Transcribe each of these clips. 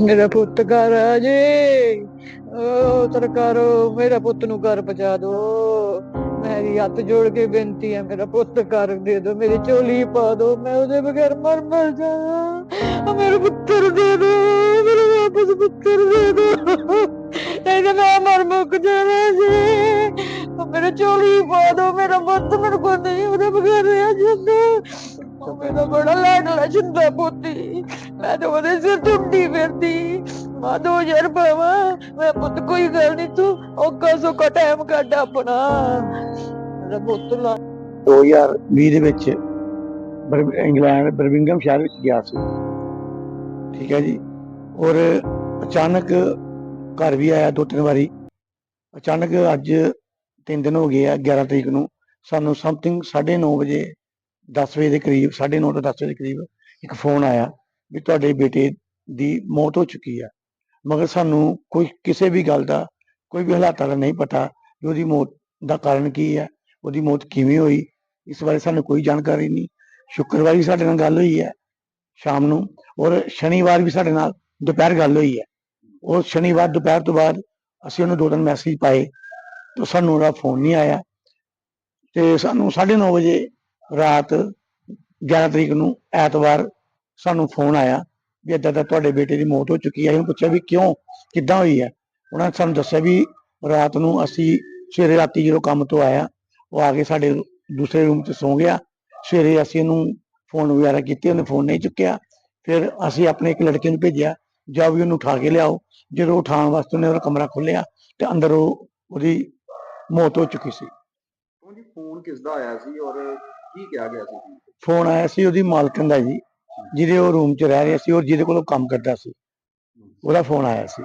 ਮੇਰਾ ਪੁੱਤ ਘਰ ਆ ਜੇ। ਓ ਸਰਕਾਰੋ ਮੇਰਾ ਪੁੱਤ ਨੂੰ ਘਰ ਪਹੁੰਚਾ ਦੋ। ਮੇਰੀ ਹੱਥ ਜੋੜ ਕੇ ਬੇਨਤੀ ਹੈ ਮੇਰਾ ਪੁੱਤ ਘਰ ਦੇ ਦੋ, ਮੇਰੀ ਝੋਲੀ ਪਾ ਦੋ, ਮੈਂ ਉਹਦੇ ਬਗੈਰ ਮਰ ਮਰ ਜਾਵਾਂ। ਮੇਰੇ ਪੁੱਤਰ ਦੇ ਦੋ, ਮੇਰਾ ਵਾਪਸ ਪੁੱਤਰ ਦੇ ਦੋ। ਇਹਦੇ ਤਾਂ ਮੈਂ ਮਰ ਮੁੱਕ ਜਾਵਾਂ ਜੀ। ਉਹ ਮੇਰੇ ਝੋਲੀ ਪਾ ਦੋ, ਮੇਰਾ ਪੁੱਤ ਮੇਰੇ ਕੋਲ ਨਹੀਂ, ਉਹਦੇ ਬਗੈਰ ਰਹਿ ਜਾਂਦਾ। ਉਹ ਮੇਰਾ ਬੜਾ ਲਾਡਲਾ ਜਿੰਦਾ ਪੋਤੀ। ਮੈਂ ਤਾਂ ਉਹਦੇ ਸਿਰ ਟੁੱਟੀ ਫਿਰਦੀ। ਮਾਂ ਦੋ ਪਾਵਾ ਮੈਂ ਪੁੱਤ ਕੋਈ ਗੱਲ ਨਹੀਂ ਤੂੰ ਔਕਾ ਸੋਕਾ ਟਾਈਮ ਕੱਢ ਆਪਣਾ। ਮੇਰਾ ਪੁੱਤ ਲਾ। 2020 ਦੇ ਵਿੱਚ ਇੰਗਲੈਂਡ ਬਰਮਿੰਗਮ ਸ਼ਹਿਰ ਵਿੱਚ ਗਿਆ ਸੀ। ਠੀਕ ਹੈ ਜੀ। ਔਰ ਅਚਾਨਕ ਘਰ ਵੀ ਆਇਆ ਦੋ ਤਿੰਨ ਵਾਰੀ। ਅਚਾਨਕ ਅੱਜ ਤਿੰਨ ਦਿਨ ਹੋ ਗਏ ਆ 11 ਤਰੀਕ ਨੂੰ। ਸਾਨੂੰ ਸਮਥਿੰਗ 9:30 ਵਜੇ 10 ਵਜੇ ਦੇ ਕਰੀਬ 9:30 ਤੋਂ 10 ਵਜੇ ਦੇ ਕਰੀਬ ਇੱਕ ਫੋਨ ਆਇਆ ਵੀ ਤੁਹਾਡੇ ਬੇਟੇ ਦੀ ਮੌਤ ਹੋ ਚੁੱਕੀ ਹੈ ਮਗਰ ਸਾਨੂੰ ਕੋਈ ਕਿਸੇ ਵੀ ਗੱਲ ਦਾ ਕੋਈ ਵੀ ਹਾਲਾਤਾਂ ਦਾ ਨਹੀਂ ਪਤਾ ਵੀ ਉਹਦੀ ਮੌਤ ਦਾ ਕਾਰਨ ਕੀ ਹੈ ਉਹਦੀ ਮੌਤ ਕਿਵੇਂ ਹੋਈ, ਇਸ ਬਾਰੇ ਸਾਨੂੰ ਕੋਈ ਜਾਣਕਾਰੀ ਨਹੀਂ। ਸ਼ੁੱਕਰਵਾਰ ਵੀ ਸਾਡੇ ਨਾਲ ਗੱਲ ਹੋਈ ਹੈ ਸ਼ਾਮ ਨੂੰ ਔਰ ਸ਼ਨੀਵਾਰ ਵੀ ਸਾਡੇ ਨਾਲ ਦੁਪਹਿਰ ਗੱਲ ਹੋਈ ਹੈ ਉਹ ਸ਼ਨੀਵਾਰ ਦੁਪਹਿਰ ਤੋਂ ਬਾਅਦ ਅਸੀਂ ਉਹਨੂੰ ਦੋ ਤਿੰਨ ਮੈਸੇਜ ਪਾਏ ਤਾਂ ਸਾਨੂੰ ਉਹਦਾ ਫੋਨ ਨਹੀਂ ਆਇਆ ਤੇ ਸਾਨੂੰ 9:30 ਵਜੇ ਰਾਤ 11 ਤਰੀਕ ਨੂੰ ਐਤਵਾਰ ਸਾਨੂੰ ਫੋਨ ਆਇਆ ਵੀ ਏਦਾਂ ਦਾ ਤੁਹਾਡੇ ਬੇਟੇ ਦੀ ਮੌਤ ਹੋ ਚੁੱਕੀ ਹੈ। ਅਸੀਂ ਪੁੱਛਿਆ ਵੀ ਕਿਉਂ? ਕਿੱਦਾਂ ਹੋਈ ਹੈ? ਉਹਨਾਂ ਨੇ ਸਾਨੂੰ ਦੱਸਿਆ ਵੀ ਰਾਤ ਨੂੰ ਅਸੀਂ ਸਵੇਰੇ ਰਾਤੀ ਜਦੋਂ ਕੰਮ ਤੋਂ ਆਇਆ, ਉਹ ਆ ਕੇ ਸਾਡੇ ਦੂਸਰੇ ਰੂਮ 'ਚ ਸੌਂ ਗਿਆ। ਸਵੇਰੇ ਅਸੀਂ ਉਹਨੂੰ ਫੋਨ ਵਗੈਰਾ ਕੀਤੇ, ਉਹਨੇ ਫੋਨ ਨਹੀਂ ਚੁੱਕਿਆ। ਫਿਰ ਅਸੀਂ ਆਪਣੇ ਇੱਕ ਲੜਕੇ ਨੂੰ ਭੇਜਿਆ ਜਾ ਵੀ ਉਹਨੂੰ ਉਠਾ ਕੇ ਲਿਆਓ। ਜਦੋਂ ਉਠਾਉਣ ਵਾਸਤੇ ਉਹਨੇ ਉਹਦਾ ਕਮਰਾ ਖੋਲ੍ਹਿਆ ਤੇ ਅੰਦਰ ਉਹ ਉਹਦੀ ਮੌਤ ਹੋ ਚੁੱਕੀ ਸੀ। ਉਹਦੀ ਫੋਨ ਕਿਸ ਦਾ ਆਇਆ ਸੀ ਔਰ ਕੀ ਕਿਹਾ ਗਿਆ ਸੀ? ਫੋਨ ਆਇਆ ਸੀ ਉਹਦੀ ਮਾਲਕਣ ਦਾ ਜੀ ਜਿਹਦੇ ਉਹ ਰੂਮ 'ਚ ਰਹਿ ਰਿਹਾ ਸੀ ਔਰ ਜਿਹਦੇ ਕੋਲ ਉਹ ਕੰਮ ਕਰਦਾ ਸੀ। ਉਹਦਾ ਫੋਨ ਆਇਆ ਸੀ।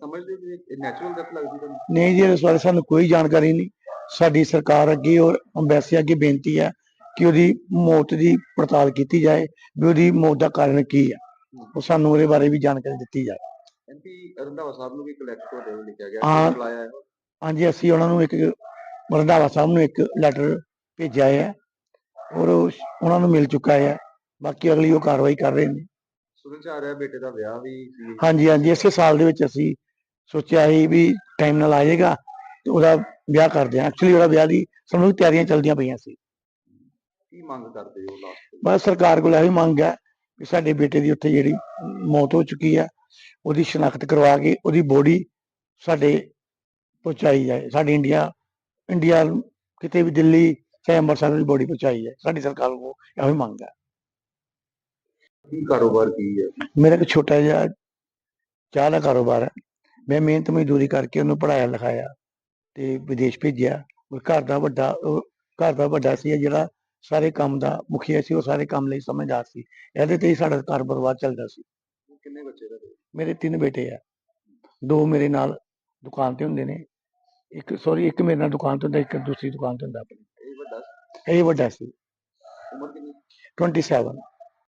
ਸਮਝਦੇ ਜੀ ਇਹ ਨੈਚੁਰਲ ਡੈਥ ਲੱਗਦੀ ਤੁਹਾਨੂੰ ਨਹੀਂ। ਜੀ ਇਸ ਬਾਰੇ ਸਾਨੂੰ ਕੋਈ ਜਾਣਕਾਰੀ ਨਹੀਂ। ਸਾਡੀ ਸਰਕਾਰ ਅੱਗੇ ਔਰ ਅੰਬੈਸੀ ਅੱਗੇ ਬੇਨਤੀ ਹੈ ਕਿ ਉਹਦੀ ਮੌਤ ਦੀ ਪੜਤਾਲ ਕੀਤੀ ਜਾਏ ਵੀ ਉਹਦੀ ਮੌਤ ਦਾ ਕਾਰਨ ਕੀ ਹੈ। ਉਹ ਸਾਨੂੰ ਉਹਦੇ ਬਾਰੇ ਵੀ ਜਾਣਕਾਰੀ ਦਿੱਤੀ ਜਾਏ। ਐਮਪੀ ਰੰਧਾਵਾ ਸਾਹਿਬ ਨੂੰ ਵੀ ਕਲੈਕਟ ਤੁਹਾਡੇ ਵੱਲੋਂ ਲਿਖਿਆ ਗਿਆ ਬੁਲਾਇਆ ਹੈ। ਹਾਂਜੀ ਅਸੀਂ ਉਹਨਾਂ ਨੂੰ ਇੱਕ ਰੰਧਾਵਾ ਸਾਹਿਬ ਨੂੰ ਇੱਕ ਲੈਟਰ ਭੇਜਿਆ ਹੈ। ਔਰ ਉਹ ਉਹਨਾਂ ਨੂੰ ਮਿਲ ਚੁੱਕਾ ਹੈ। ਬਾਕੀ ਅਗਲੀ ਉਹ ਕਾਰਵਾਈ ਕਰ ਰਹੇ ਨੇ। ਸੁਣਨ ਚ ਆ ਰਿਹਾ ਬੇਟੇ ਦਾ ਵਿਆਹ ਵੀ ਸੀ। ਹਾਂਜੀ ਹਾਂਜੀ ਇਸੇ ਸਾਲ ਦੇ ਵਿੱਚ ਅਸੀਂ ਸੋਚਿਆ ਸੀ ਵੀ ਟਾਈਮ ਨਾਲ ਆ ਜਾਏਗਾ ਤੇ ਉਹਦਾ ਵਿਆਹ ਕਰਦੇ ਹਾਂ। ਐਕਚੁਅਲੀ ਉਹਦਾ ਵਿਆਹ ਦੀ ਸਾਨੂੰ ਵੀ ਤਿਆਰੀਆਂ ਚੱਲਦੀਆਂ ਪਈਆਂ ਸੀ। ਕੀ ਮੰਗ ਕਰਦੇ ਹੋ ਲਾਸਟ ਬਸ ਸਰਕਾਰ ਕੋਲ ਇਹੀ ਮੰਗ ਹੈ ਕਿ ਸਾਡੇ ਬੇਟੇ ਦੀ ਉੱਥੇ ਜਿਹੜੀ ਮੌਤ ਹੋ ਚੁੱਕੀ ਹੈ ਉਹਦੀ ਸ਼ਨਾਖਤ ਕਰਵਾ ਕੇ ਉਹਦੀ ਬੋਡੀ ਸਾਡੇ ਪਹੁੰਚਾਈ ਜਾਏ। ਸਾਡੀ ਇੰਡੀਆ ਇੰਡੀਆ ਕਿਤੇ ਵੀ ਦਿੱਲੀ ਚਾਹੇ ਅੰਮ੍ਰਿਤਸਰ ਦੀ ਬੋਡੀ ਪਹੁੰਚਾਈ ਜਾਏ ਸਾਡੀ ਸਰਕਾਰ ਕੋਲ ਇਹੋ ਮੰਗ ਹੈ। ਕੀ ਕਾਰੋਬਾਰ ਕੀ ਹੈ? ਮੇਰਾ ਇੱਕ ਛੋਟਾ ਜਿਹਾ ਚਾਹ ਦਾ ਕਾਰੋਬਾਰ ਹੈ। ਮੈਂ ਮਿਹਨਤ ਮਜ਼ਦੂਰੀ ਕਰਕੇ ਉਹਨੂੰ ਪੜਾਇਆ ਲਿਖਾਇਆ ਤੇ ਵਿਦੇਸ਼ ਭੇਜਿਆ। ਉਹ ਘਰ ਦਾ ਵੱਡਾ ਘਰ ਦਾ ਵੱਡਾ ਸੀ ਜਿਹੜਾ ਸਾਰੇ ਕੰਮ ਦਾ ਮੁਖੀਆ ਸੀ ਉਹ ਸਾਰੇ ਕੰਮ ਲਈ ਸਮਝਦਾਰ ਸੀ। ਇਹਦੇ ਤੇ ਹੀ ਸਾਡਾ ਘਰ ਬਰਬਾਦ ਚੱਲਦਾ ਸੀ। ਕਿੰਨੇ ਬੱਚੇ ਦਾ ਮੇਰੇ ਤਿੰਨ ਬੇਟੇ ਆ। ਦੋ ਮੇਰੇ ਨਾਲ ਦੁਕਾਨ ਤੇ ਹੁੰਦੇ ਨੇ। ਇੱਕ ਸੌਰੀ ਇੱਕ ਮੇਰੇ ਨਾਲ ਦੁਕਾਨ ਤੇ ਹੁੰਦਾ ਇੱਕ ਦੂਸਰੀ ਦੁਕਾਨ ਤੇ ਹੁੰਦਾ। ਆਪਣੀ ਇਹ ਵੱਡਾ ਇਹ ਵੱਡਾ ਸੀ ਉਮਰ ਕਿੰਨੀ 27